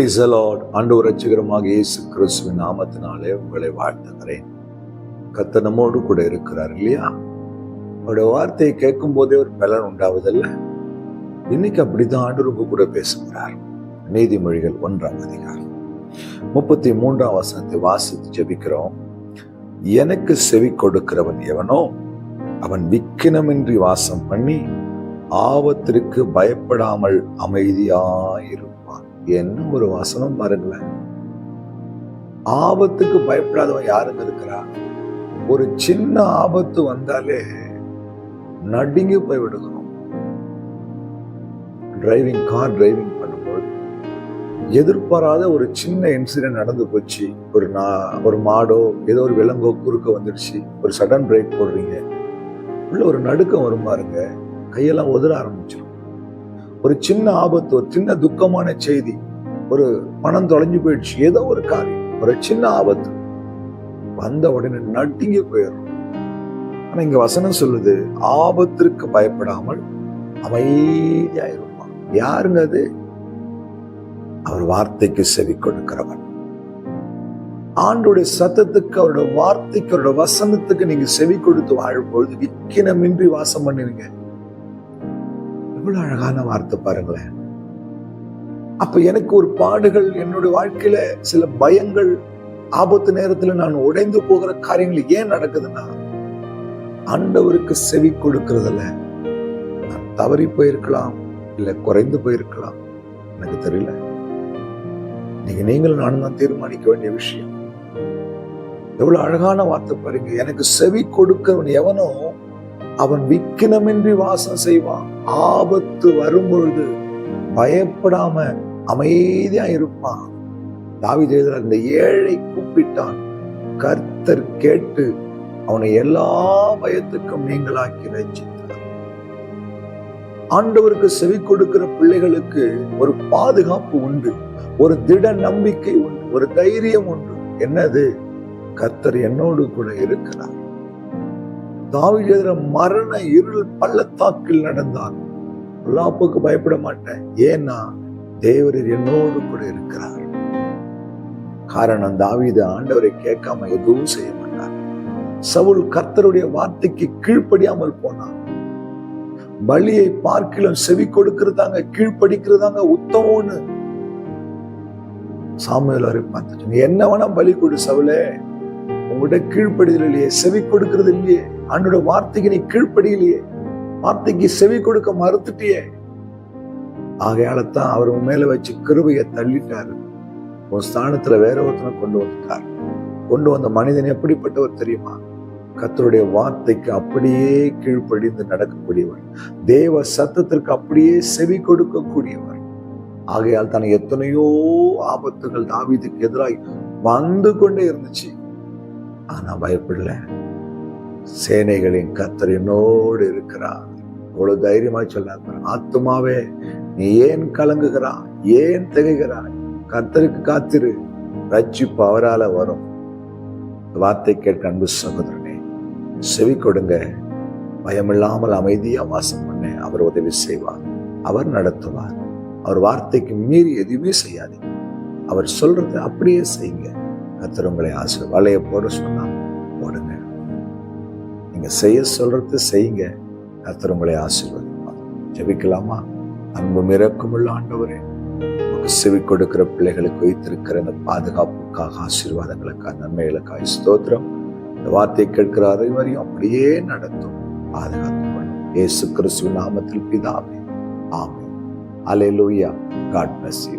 பிரிசலாட் ஆண்டவர் ரட்சகரமாக இயேசு கிறிஸ்துவின் நாமத்தினாலே உங்களை வாழ்த்துகிறேன். கத்த நம்மோடு கூட இருக்கிறார் இல்லையா? அவருடைய வார்த்தையை கேட்கும் போதே ஒரு பலன் உண்டாவதல்ல. இன்னைக்கு அப்படிதான் ஆண்டு உங்க கூட பேசுகிறார். நீதிமொழிகள் ஒன்றாம் அதிகாரம் முப்பத்தி மூன்றாம் வசனத்தை வாசித்து ஜெபிக்கிறோம். எனக்கு செவி கொடுக்கிறவன் எவனோ அவன் விக்கினமின்றி வாசம் பண்ணி ஆபத்திற்கு பயப்படாமல் அமைதியாயிருப்பான். என்ன ஒரு வசனம் பாருங்களேன். ஆபத்துக்கு பயப்படாதவன் யாருங்க இருக்கிறா? ஒரு சின்ன ஆபத்து வந்தாலே நடுங்கி போய் விடுகிறோம் டிரைவிங் கார் டிரைவிங் பண்ணும்போது எதிர்பாராத ஒரு சின்ன இன்சிடென்ட் நடந்து போச்சு. ஒரு நா ஒரு மாடோ ஏதோ ஒரு விலங்கோ குறுக்க வந்துடுச்சு ஒரு சடன் பிரேக் போடுறீங்க. உள்ள ஒரு நடுக்கம் வரும் பாருங்க. கையெல்லாம் உதற ஆரம்பிச்சிடும் ஒரு சின்ன ஆபத்து ஒரு சின்ன துக்கமான செய்தி ஒரு பணம் தொலைஞ்சு போயிடுச்சு ஏதோ ஒரு காரியம் ஒரு சின்ன ஆபத்து. வந்த உடனே நடுங்கி போயிடும் ஆனா இங்க வசனம் சொல்லுது ஆபத்திற்கு பயப்படாமல் அமைதியாயிருப்பான் யாருங்க அது? அவர் வார்த்தைக்கு செவி கொடுக்கிறவன். ஆண்டுடைய சத்தத்துக்கு அவருடைய வார்த்தைக்கு அவருடைய வசனத்துக்கு நீங்க செவி கொடுத்து வாழும்பொழுது விக்கினமின்றி வாசம் பண்ணுவீங்க. எவ்வளவு அழகான வார்த்தை பாருங்களேன். அப்ப எனக்கு ஒரு பாடுகள் என்னுடைய வாழ்க்கையில சில பயங்கள் ஆபத்து நேரத்துல நான் உடைந்து போகிற காரியங்கள் ஏன் நடக்குதுன்னா ஆண்டவருக்கு செவி கொடுக்கறதுல நான் தவறி போயிருக்கலாம் இல்ல குறைந்து போயிருக்கலாம். எனக்கு தெரியல. நீங்க நீங்களும் நானும் தான் தீர்மானிக்க வேண்டிய விஷயம். எவ்வளவு அழகான வார்த்தை பாருங்க. எனக்கு செவி கொடுக்கிறவன் எவனோ அவன் விக்கினமின்றி வாசம் செய்வான் ஆபத்து வரும்பொழுது பயப்படாம அமைதியா இருப்பான் தாவித அந்த ஏழை கூப்பிட்டான். கர்த்தர் கேட்டு அவனை எல்லா பயத்துக்கும் நீங்களாக்கி ரச்சித்தார் ஆண்டவருக்கு செவி கொடுக்கிற பிள்ளைகளுக்கு ஒரு பாதுகாப்பு உண்டு ஒரு திட நம்பிக்கை உண்டு ஒரு தைரியம் உண்டு. என்னது? கர்த்தர் என்னோடு கூட இருக்கிறார். தாவித மரண இருள் பள்ளத்தாக்கில் நடந்தார் பொல்லாப்புக்கு பயப்பட மாட்டேன். ஏன்னா தேவரர் என்னோடு கூட இருக்கிறார். காரணம் தாவிது ஆண்டவரை கேட்காம எதுவும் செய்ய மாட்டார். சவுல் கர்த்தருடைய வார்த்தைக்கு கீழ்ப்படியாமல் போனான். பலியை பார்க்கிலும் செவி கொடுக்கிறதாங்க கீழ்ப்படிக்கிறதாங்க உத்தமம்னு சாமியல் வரை பார்த்துட்டு என்ன வேணா பலி கொடு சவுலே. உங்கள்கிட்ட கீழ்ப்படிதல் இல்லையே செவி கொடுக்கிறது இல்லையே? அன்னோட வார்த்தைக்கு நீ கீழ்ப்படியிலையே. வார்த்தைக்கு செவி கொடுக்க மறுத்துட்டியே. ஆகையால தான் அவர் உன் மேல வச்சு கிருபையை தள்ளிட்டாரு. உன் ஸ்தானத்துல வேற ஒருத்தனை கொண்டு வந்துட்டார். கொண்டு வந்த மனிதன் எப்படிப்பட்டவர் தெரியுமா? கத்தருடைய வார்த்தைக்கு அப்படியே கீழ்ப்படிந்து நடக்கக்கூடியவர். தேவ சத்தத்திற்கு அப்படியே செவி கொடுக்கக்கூடியவர். ஆகையால் தான் எத்தனையோ ஆபத்துகள் தாவீதுக்கு எதிராய் வந்து கொண்டே இருந்துச்சு. ஆனால் பயப்படல. சேனைகளின் கத்தர் என்னோடு இருக்கிறார். அவ்வளவு தைரியமா சொல்லாத ஆத்மாவே நீ ஏன் கலங்குகிறாய்? ஏன் திகைகிறாய்? கத்தருக்கு காத்திரு. ரட்சிப்பு அவரால் வரும். வார்த்தை கேட்க அன்பு சகோதரனே செவி கொடுங்க. பயமில்லாமல் அமைதியா வாசம் பண்ண அவர் உதவி செய்வார். அவர் நடத்துவார். அவர் வார்த்தைக்கு மீறி எதுவுமே செய்யாதீங்க. அவர் சொல்றதை அப்படியே செய்யுங்க. கத்தர் உங்களை ஆசை போட சொன்னால் போடுங்க. நீங்க செய்ய சொல்கிறது செய்யுங்க. கத்தர் உங்களை ஆசீர்வதிப்பார். ஜெபிக்கலாமா? அன்பும் இறக்கமுள்ள ஆண்டவரே உமக்கு செவி கொடுக்கிற பிள்ளைகளுக்கு வைத்திருக்கிற இந்த பாதுகாப்புக்காக ஆசீர்வாதங்களுக்காக நன்மைகளுக்காக ஸ்தோத்திரம். இந்த வார்த்தையை கேட்கிற அனைவரையும் அப்படியே நடத்தும். பாதுகாத்து கொள்ளும் இயேசு கிறிஸ்துவின் நாமத்தில் பிதாவே. ஆமென். அலையலூயா காட் bless